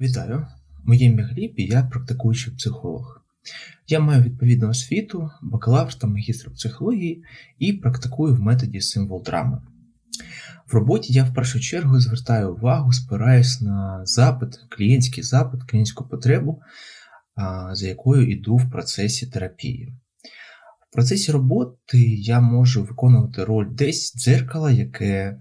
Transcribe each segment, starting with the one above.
Вітаю! Моє ім'я Гліб і я практикуючий психолог. Я маю відповідну освіту, бакалавр та магістр психології і практикую в методі символ драми. В роботі я в першу чергу звертаю увагу, спираюсь на запит, клієнтський запит, клієнтську потребу, за якою йду в процесі терапії. В процесі роботи я можу виконувати роль десь дзеркала, яке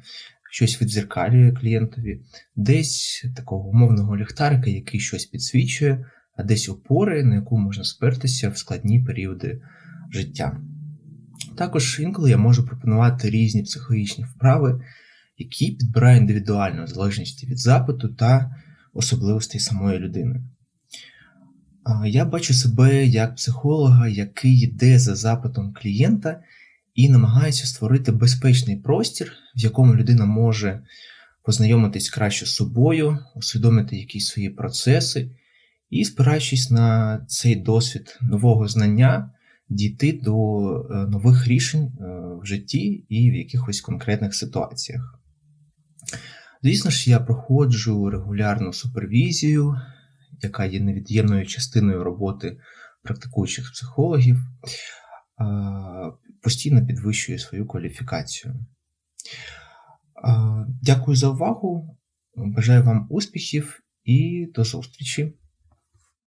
щось віддзеркалює клієнтові, десь такого умовного ліхтарика, який щось підсвічує, а десь опори, на яку можна спертися в складні періоди життя. Також інколи я можу пропонувати різні психологічні вправи, які підбираю індивідуально в залежності від запиту та особливостей самої людини. Я бачу себе як психолога, який йде за запитом клієнта і намагається створити безпечний простір, в якому людина може познайомитись краще з собою, усвідомити якісь свої процеси і, спираючись на цей досвід нового знання, дійти до е, нових рішень е, в житті і в якихось конкретних ситуаціях. Звісно ж, я проходжу регулярну супервізію, яка є невід'ємною частиною роботи практикуючих психологів, постійно підвищує свою кваліфікацію. Дякую за увагу. Бажаю вам успіхів і до зустрічі!